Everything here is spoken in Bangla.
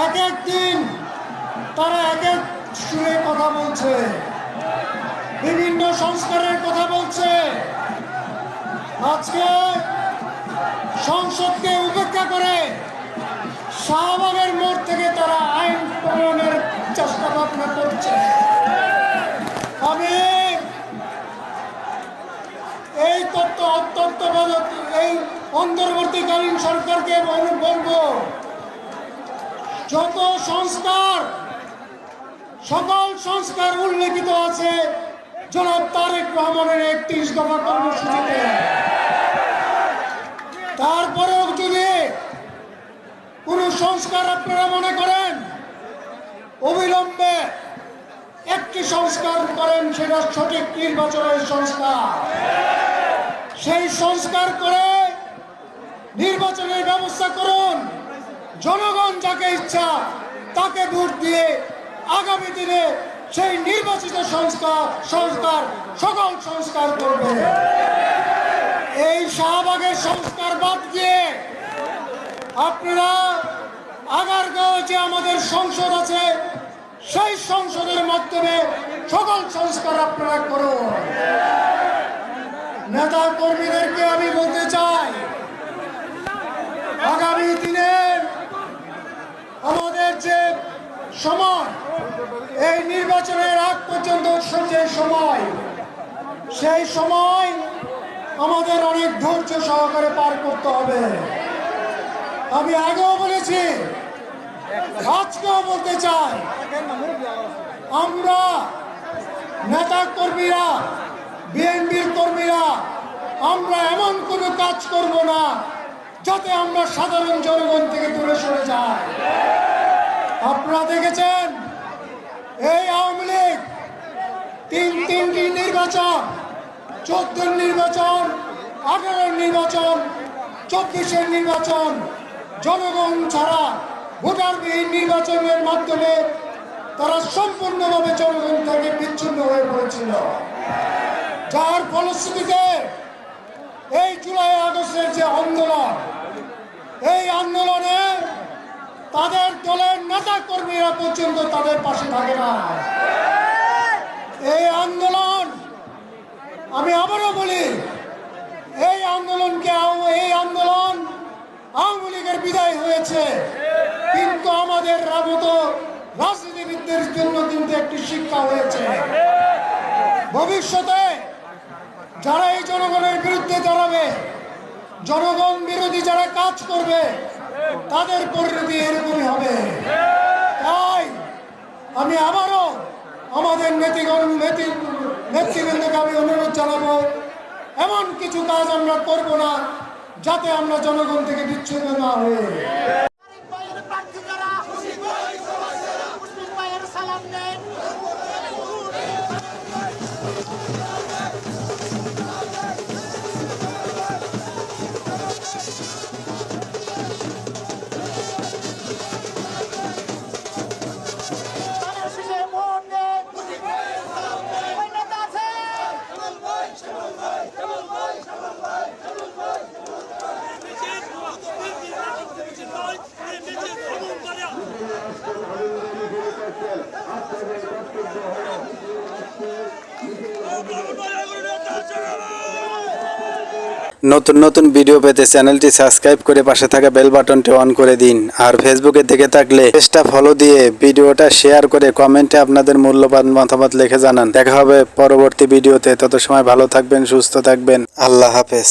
এক এক দিন তারা এক এক সুরে কথা বলছে। বিভিন্ন সংস্কারের কথা বলছে। আজকে সংসদকে উপেক্ষা করে শাহবাগের মোড় থেকে তারা আইন প্রণয়নের চেষ্টা ভাবনা করছে। আমি এই তত্ত্ব অত্যন্ত এই অন্তর্বর্তীকালীন সরকারকে বলব যত সংস্কার, সকল সংস্কার উল্লেখিত আছে জনাব তারেক রহমানের একত্রিশ দফা কর্মসূচিতে। তারপরেও যদি কোন সংস্কার আপনারা মনে করেন, অবিলম্বে একটি সংস্কার করেন, সেটা সঠিক নির্বাচনের সংস্কার। সেই সংস্কার করে নির্বাচনের ব্যবস্থা করুন। জনগণ যাকে ইচ্ছা তাকে ভোট দিয়ে আগামী দিনে সেই নির্বাচিত সংস্কার সংস্কার, সকল সংস্কার করবে। এই শাহবাগের সংস্কার বাদ দিয়ে আপনারা আগারগাঁও যে আমাদের সংসদ আছে, সেই সংসদের মাধ্যমে সকল সংস্কার আপনারা করুন। নেতা কর্মীদেরকে আমি বলতে চাই আগামী দিনে আমাদের যে সময় এই নির্বাচনের আগ পর্যন্ত যে সময়, সেই সময় আমাদের অনেক ধৈর্য সহকারে পার করতে হবে। আমি আগেও বলেছি, আজকেও বলতে চাই, আমরা নেতা কর্মীরা বিএনপির কর্মীরা, আমরা এমন কোনো কাজ করব না যাতে আমরা সাধারণ জনগণ থেকে দূরে সরে যাই। আপনারা দেখেছেন? এই আওয়ামী লীগ, তিন তিনটি নির্বাচন, চোদ্দের নির্বাচন, আঠারোর নির্বাচন, চব্বিশের নির্বাচন, জনগণ ছাড়া ভোটারবিহীন নির্বাচনের মাধ্যমে তারা সম্পূর্ণভাবে জনগণ থেকে বিচ্ছিন্ন হয়ে পড়েছিল। যার ফলশ্রুতিতে এই জুলাই আগস্টের যে আন্দোলন, এই আন্দোলনে তাদের দলের নেতা কর্মীরা পর্যন্ত তাদের পাশে থাকে না। এই আন্দোলন, আমি আবারও বলি, এই আন্দোলনকে এই আন্দোলন আওয়ামী লীগের বিদায় হয়েছে। কিন্তু আমাদের মতো রাজনীতিবিদদের জন্য কিন্তু একটি শিক্ষা হয়েছে। ভবিষ্যতে যারা এই জনগণের বিরুদ্ধে দাঁড়াবে, জনগণ বিরোধী যারা কাজ করবে তাদের পরিণতি এরকমই হবে। তাই আমি আবারও আমাদের নেতিগণ, নেতি, নেতৃবৃন্দকে আমি অনুরোধ জানাব, এমন কিছু কাজ আমরা করব না, যাতে আমরা জনগণ থেকে বিচ্ছিন্ন না হয়ে নতুন নতুন ভিডিও পেতে চ্যানেলটি সাবস্ক্রাইব করে পাশে থাকা বেল বাটনটি অন করে দিন। আর ফেসবুকে দেখে থাকলে পেজটা ফলো দিয়ে ভিডিওটা শেয়ার করে কমেন্টে আপনাদের মূল্যবান মতামত লিখে জানান। দেখা হবে পরবর্তী ভিডিওতে তত সময় ভালো থাকবেন, সুস্থ থাকবেন। আল্লাহ হাফেজ।